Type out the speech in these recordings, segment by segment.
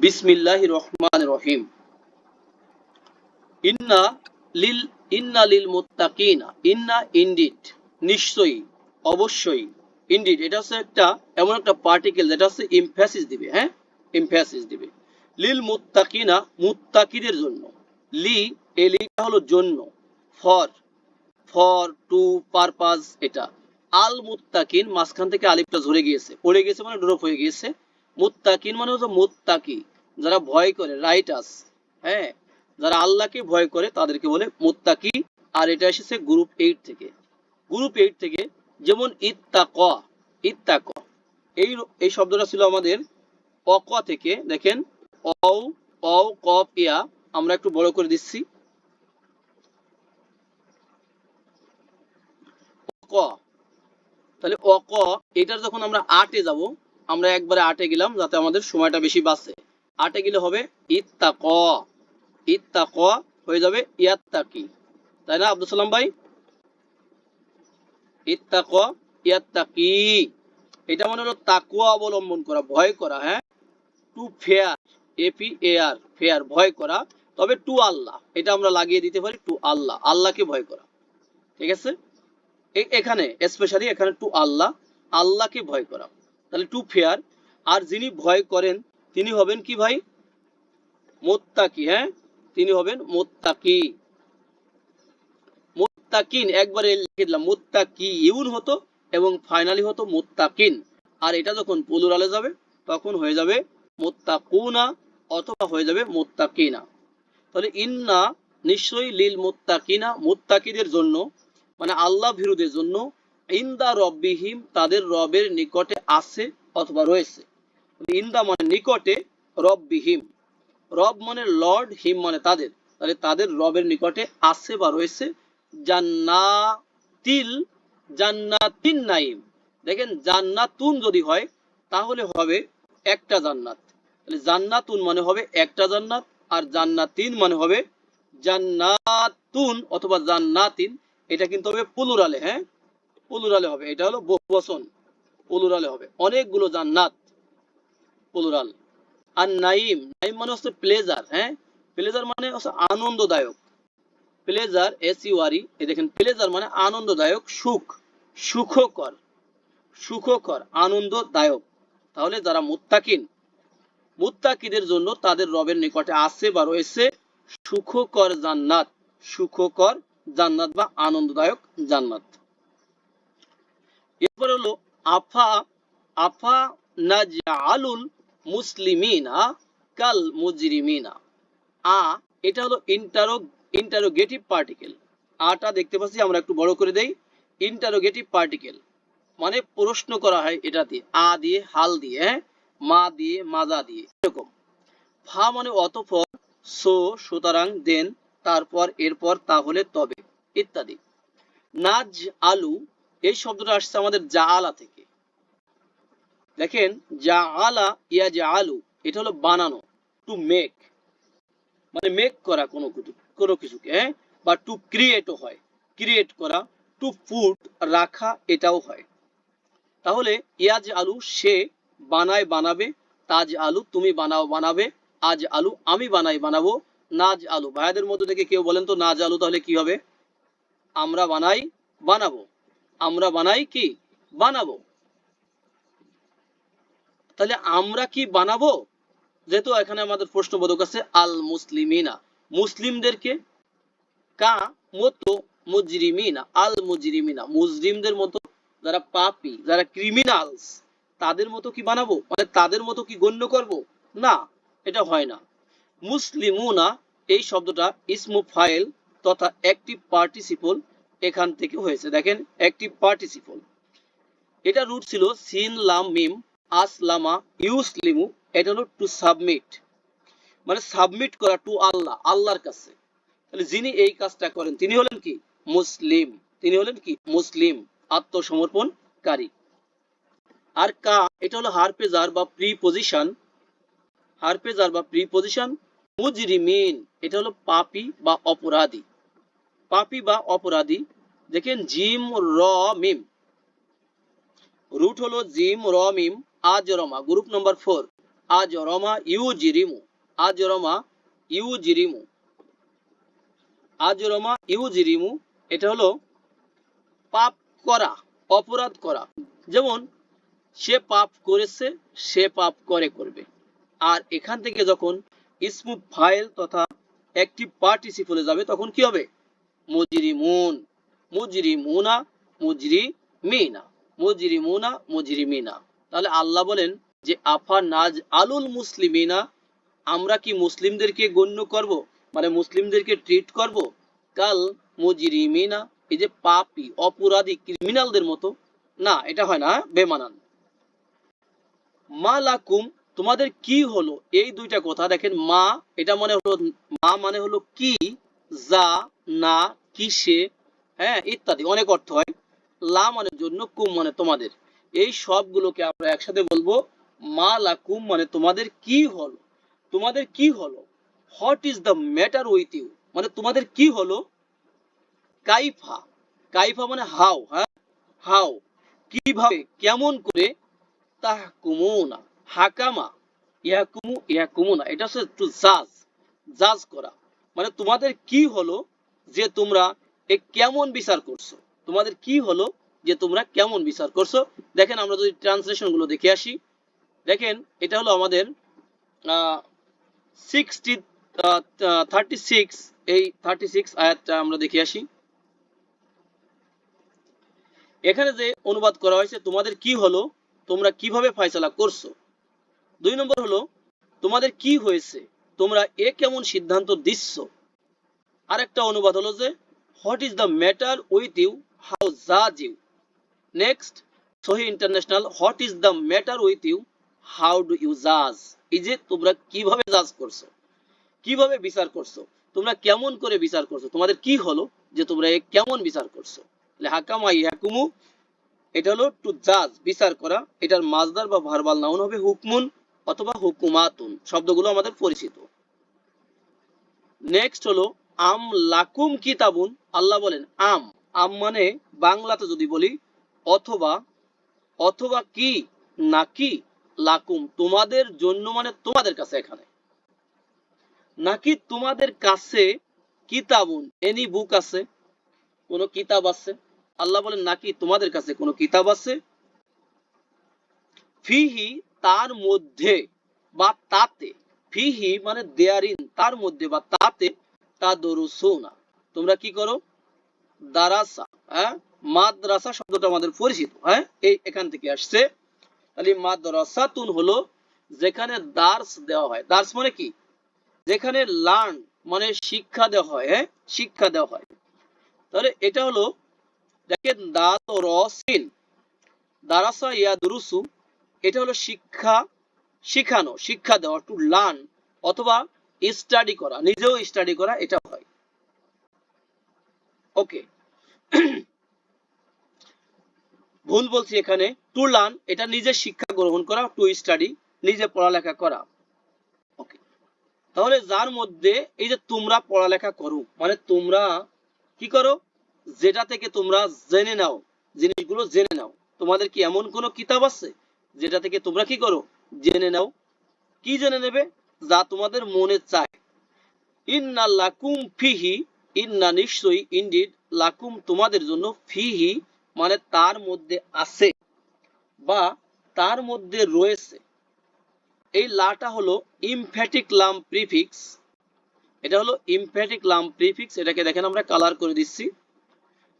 বিসমিল্লাহ রহমান রহিম। ইন্না লিল ইন্না লিল মুত্তাকিনা, ইন্না ইনডিড, নিশ্চয়ই, অবশ্যই ইনডিড। এটা হচ্ছে একটা, এমন একটা পার্টিকেল যেটা হচ্ছে ইমফ্যাসিস দিবে হ্যাঁ? ইমফ্যাসিস দিবে। লিল মুত্তাকিনা, মুত্তাকিদের জন্য। লি এই হলো জন্য। ফর ফর, টু, পারপাস, এটা। আল মুত্তাকিন, মাঝখান থেকে আলিফটা ঝরে গিয়েছে। পড়ে গিয়েছে মানে ড্রপ হয়ে গিয়েছে। মুত্তাকিন মানে হচ্ছে মুত্তাকি। যারা ভয় করে রাইটাস হ্যাঁ? যারা আল্লাহকে ভয় করে, তাদেরকে বলে মুত্তাকি। আর এটা এসেছে গ্রুপ এইট থেকে। গ্রুপ এইট থেকে যেমন ইত্তাক ইত্তাক। এই এই শব্দটা ছিল আমাদের অক থেকে। দেখেন অ অ কপ ইয়া। আমরা একটু বড় করে দিচ্ছি। ক তাহলে অক, এটার যখন আমরা আটে যাব, আমরা একবারে আটে গেলাম, যাতে আমাদের সময়টা বেশি বাঁচে। আটে গেলে হবে ইত্তাক। ইত্তাক হয়ে যাবে ইয়াত্তাকি। তাই না, আব্দুল সালাম ভাই? ইত্তাক, ইয়াত্তাকি। এটা মানে হলো তাকুয়া অবলম্বন করা, ভয় করা হ্যাঁ? টু ফেয়ার এপি এ আর, ফেয়ার, ভয় করা। তবে টু আল্লাহ, এটা আমরা লাগিয়ে দিতে পারি টু আল্লাহ, আল্লাহকে ভয় করা। ঠিক আছে? এখানে স্পেশালি এখানে টু আল্লাহ, আল্লাহকে ভয় করা। তাহলে টু ফেয়ার, আর যিনি ভয় করেন তিনি হবেন কি ভাই? মোত্তাকি হ্যাঁ? তিনি হবেন মোত্তাকি। মোত্তাকিন, একবারে লিখে দিলাম, মোত্তাকি ইউন হতো এবং ফাইনালি হতো মোত্তাকিন। আর এটা যখন পুলুরালে যাবে, তখন হয়ে যাবে মোত্তাকুনা অথবা হয়ে যাবে মোত্তাকিনা। তাহলে ইন্না নিশ্চয়ই লিল মোত্তাকিনা, মোত্তাকিদের জন্য মানে আল্লাহ ভিরুদের জন্য, ইন্দা রব্বিহিম তাদের রবের নিকটে আছে অথবা রয়েছে। ইন্দা মানে নিকটে রব্বিহিম রব মানে লর্ড, হিম মানে তাদের। তাহলে তাদের রবের নিকটে আছে বা রয়েছে জান্নাতিল, জান্নাতিন নাইম দেখেন, জান্নাতুন যদি হয়, তাহলে হবে একটা জান্নাত। তাহলে জান্নাতুন মানে হবে একটা জান্নাত, আর জান্নাতিন মানে হবে জান্নাতুন অথবা জান্নাতিন। এটা কিন্তু হবে পুলুরালে হ্যাঁ? পুলুরালে হবে। এটা হলো বহুবচন। পুলুরালে হবে। অনেকগুলো জান্নাত। পুলুরাল আর নাইম নাইম মানে হচ্ছে প্লেজার হ্যাঁ? প্লেজার মানে হচ্ছে আনন্দদায়ক। প্লেজার এস ইউ আর এই দেখেন প্লেজার মানে আনন্দদায়ক, সুখ, সুখকর সুখকর, আনন্দদায়ক। তাহলে যারা মুত্তাকিন, মুত্তাকিদের জন্য তাদের রবের নিকটে আছে বা রয়েছে সুখকর জান্নাত সুখকর জান্নাত বা আনন্দদায়ক জান্নাত। এরপর হলো, আফা আফা নাজআলুল মুসলিমিনা কাল মুজরিমিনা। আ, এটা হলো ইন্টারো ইন্টারোগেটিভ পার্টিকেল আটা দেখতে পাচ্ছি, আমরা একটু বড় করে দেই। ইন্টারোগেটিভ পার্টিকেল মানে প্রশ্ন করা হয় এটা দিয়ে। আ দিয়ে, হাল দিয়ে হ্যাঁ? মা দিয়ে, মাজা দিয়ে। এরকম। ফা মানে অতঃপর, সো, সুতরাং, দেন, তারপর, এরপর, তাহলে, তবে, ইত্যাদি। নাজ আলু এই শব্দটা আসছে আমাদের জা আলা থেকে। দেখেন যা আলা ইয়া যা আলু এটা হলো বানানো টু মেক মানে মেক করা কোনো কোনো কিছুকে হ্যাঁ? বা টু ক্রিয়েটও হয় ক্রিয়েট করা টু ফুড রাখা, এটাও হয়। তাহলে ইয়াজ আলু সে বানায় বানাবে তাজ আলু তুমি বানাও বানাবে আজ আলু আমি বানাই বানাবো নাজ আলু ভাইয়াদের মধ্যে থেকে কেউ বলেন তো নাজ আলু তাহলে কি হবে? আমরা বানাই বানাবো। আমরা বানাই কি? বানাবো। তাহলে আমরা কি বানাবো? যেহেতু এখানে আমাদের প্রশ্নবোধক আছে আল মুসলিমিনা মুসলিমদেরকে কা মতো মুজরিমিনা আল মুজরিমিনা মুজরিমদের মতো যারা পাপি, যারা ক্রিমিনালস তাদের মতো কি বানাবো? মানে তাদের মতো কি গণ্য করব? না, এটা হয় না। মুসলিমুনা, এই শব্দটা ইসমু ফাইল তথা অ্যাক্টিভ পার্টিসিপল এখান থেকে হয়েছে। দেখেন অ্যাক্টিভ পার্টিসিপল এটা রুট ছিল সিন লাম মিম আসলামা ইউসলিমু এটা হলো টু সাবমিট মানে সাবমিট করা টু আল্লাহ, আল্লাহর কাছে। তাহলে যিনি এই কাজটা করেন, তিনি হলেন কি? মুসলিম। তিনি হলেন কি? মুসলিম, আত্মসমর্পণকারী। আর কা, এটা হলো হারপেজার বা প্রিপজিশন হারপেজার বা প্রিপজিশন মুজরিমিন, এটা হলো পাপি বা অপরাধী। পাপি বা অপরাধী, দেখেন জিম র মিম। রুট হলো জিম র মিম। আজ রমা, গ্রুপ নাম্বার ফোর। আজরমা ইউজিরিমু আজরমা ইউজিরিমু আজরমা ইউজিরিমু এটা হলো পাপ করা, অপরাধ করা। যেমন, সে পাপ করেছে, সে পাপ করে করবে। আর এখান থেকে যখন ইসমু ফাইল তথা একটি পার্টিসিপলে যাবে, তখন কি হবে? মুজরিমুন। মুজরিমুনা মুজরি মিনা মুজরিমুনা, মুজরিমিনা। তাহলে আল্লাহ বলেন যে, আফা নাজ আলুল মুসলিমিনা, আমরা কি মুসলিমদেরকে গণ্য করব? মানে মুসলিমদেরকে ট্রিট করব? কাল মুজরিমিনা, এই যে পাপি, অপরাধী ক্রিমিনালদের মতো। না, এটা হয় না বেমানান। মা লাকুম তোমাদের কি হলো? এই দুইটা কথা দেখেন, মা, এটা মানে হলো, মা মানে হলো কি? যা, না, কিসে হ্যাঁ ইত্যাদি। অনেক অর্থ হয়। লা মানে জন্য, কুম মানে তোমাদের। এই সবগুলোকে আমরা একসাথে বলব, মা লাকুম মানে তোমাদের কি হলো? তোমাদের কি হলো? What is the matter with you মানে তোমাদের কি হলো? কাইফা কাইফা মানে হাও হ্যাঁ? হাও, কীভাবে, কেমন করে? তাহকুমুনা, হাকামা, ইয়াকুমু, ইয়াকুমুনা, এটা হচ্ছে টু জাজ জাজ করা। মানে তোমাদের কি হলো? যে তোমরা এ কেমন বিচার করছ? তোমাদের কি হলো? যে তোমরা কেমন বিচার করছ। দেখেন, আমরা যদি ট্রান্সলেশনগুলো দেখে আসি। দেখেন, এটা হলো আমাদের সিক্সটি থার্টি সিক্স এই থার্টি সিক্স আয়াতটা আমরা দেখে আসি। এখানে যে অনুবাদ করা হয়েছে, তোমাদের কি হলো, তোমরা কীভাবে ফয়সালা করছ? দুই নম্বর হলো, তোমাদের কি হয়েছে, তোমরা এ কেমন সিদ্ধান্ত দিচ্ছ? আরেকটা অনুবাদ হলো যে what is the matter with you how জাজ ইউ নেক্সট সহি international what is the matter with you how do you জাজ এই যে তোমরা কীভাবে জাজ করছ? কীভাবে বিচার করছ? তোমরা কেমন করে বিচার করছ? তোমাদের কি হলো যে তোমরা কেমন বিচার করছ? হাকামা ইয়াকুমু, এটা হলো টু জাজ বিচার করা। এটার মাজদার বা ভার্বাল নাউন হবে হুকমুন অথবা হুকুমাতুন, শব্দগুলো আমাদের পরিচিত। নেক্সট হলো, আম লাকুম কিতাবুন, আল্লাহ বলেন আম। আম মানে বাংলাতে যদি বলি অথবা অথবা কি, নাকি, লাকুম, তোমাদের জন্য মানে তোমাদের কাছে এখানে। নাকি তোমাদের কাছে কিতাবুন এনি বুক আছে? কোন কিতাব আছে? আল্লাহ বলেন, নাকি তোমাদের কাছে কোনো কিতাব আছে? ফিহি, তার মধ্যে বা তাতে, ফিহি মানে দেয়ারিন তার মধ্যে বা তাতে তা দরুসোনা তোমরা কি করো? দারাসা হ্যাঁ? মাদ্রাসা শব্দটা আমাদের পরিচিত হ্যাঁ? এই এখান থেকে আসছে। তাহলে মাদ্রাসাতুন হলো যেখানে দার্স দেওয়া হয়। দার্স মানে কি? যেখানে লার্ন মানে শিক্ষা দেওয়া হয় হ্যাঁ? শিক্ষা দেওয়া হয়। তাহলে এটা হলো, দেখেন দাত রসিন দারাসা ইয়া দুরুসু, এটা হলো শিক্ষা শিখানো, শিক্ষা দেওয়া টু লার্ন অথবা স্টাডি করা, নিজেও স্টাডি করা এটা হয়। ওকে ভুল বলছি এখানে। টু লার্ন এটা নিজে শিক্ষা গ্রহণ করা টু স্টাডি নিজে পড়ালেখা করা। ওকে তাহলে যার মধ্যে এই যে তোমরা পড়ালেখা করো মানে তোমরা কি করো? যেটা থেকে তোমরা জেনে নাও, জিনিসগুলো জেনে নাও। তোমাদের কি এমন কোন কিতাব আছে? যেটা থেকে তোমরা কি করো? জেনে নাও। কি জেনে নেবে? যা তোমাদের মনে চায়। ইন্না লাকুম ফিহি, ইন্না নিশ্চয়ই ইন্ডিড লাকুম তোমাদের জন্য ফিহি মানে তার মধ্যে আছে বা তার মধ্যে রয়েছে। এই লাটা হলো ইমফ্যাটিক লাম প্রিফিক্স এটা হলো ইমফ্যাটিক লাম প্রিফিক্স এটাকে দেখেন আমরা কালার করে দিচ্ছি।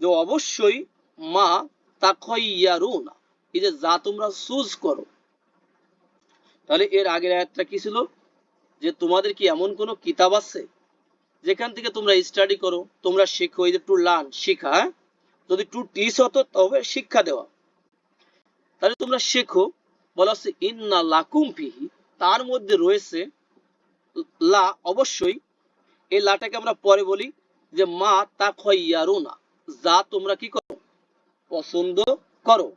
যে অবশ্যই মা তাকয়ারুনা, এই যে যা তোমরা চুজ করো। তাহলে এর আগের আয়াতটা কি ছিল? যে তোমাদের কি এমন কোনো কিতাব আছে? যেখান থেকে তোমরা স্টাডি করো, তোমরা শেখো, এই যে টু লার্ন শিখা হ্যাঁ? যদি টু টিচ হতো, তবে শিক্ষা দেওয়া। তাহলে তোমরা শেখো, বলা হচ্ছে, ইন্না লাকুম ফিহি। তার মধ্যে রয়েছে, লা অবশ্যই। এই লাটাকে আমরা পরে বলি যে, মা তা খয়ারুনা যা তোমরা কি করো? পছন্দ করো।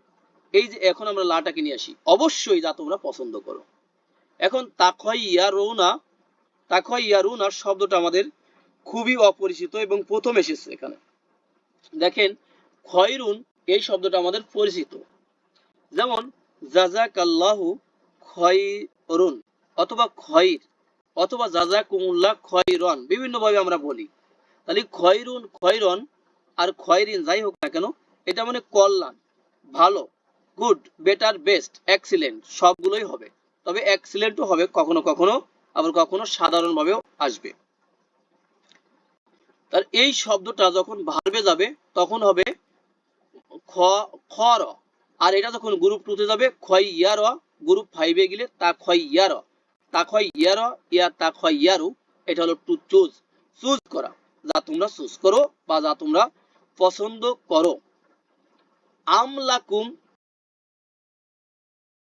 এই যে, এখন আমরা লাটাকে নিয়ে আসি। অবশ্যই যা তোমরা পছন্দ করো। এখন তাকয়ারুনা তাকয়ারুনা শব্দটা আমাদের খুবই অপরিচিত এবং প্রথম এসেছে এখানে। দেখেন খয়রুন, এই শব্দটা আমাদের পরিচিত। যেমন জাজাকাল্লাহু খয়রুন অথবা খয়র অথবা জাজাকুমুল্লাহ খয়রন বিভিন্ন ভাবে আমরা বলি। তাহলে খয়রুন, খয়রন আর খয়রিন যাই হোক না কেন, এটা মানে কল্যাণ, ভালো, গুড, বেটার, বেস্ট, এক্সিলেন্ট, সবগুলোই হবে। তবে এক্সিলেন্টও হবে, কখনো কখনো, আবার কখনো সাধারণভাবেও আসবে। তার এই শব্দটা যখন ভার্বে যাবে, তখন হবে খ খর আর এটা যখন গ্রুপ টুতে যাবে খয় ইয়ার গ্রুপ ফাইভে গেলে তা খয় ইয়ার তা খয় ইয়ার ইয়া তা খয় ইয়ারু এটা হলো টু চুজ চুজ করা। যা তোমরা চুজ করো বা যা তোমরা পছন্দ করো। আমলাকুম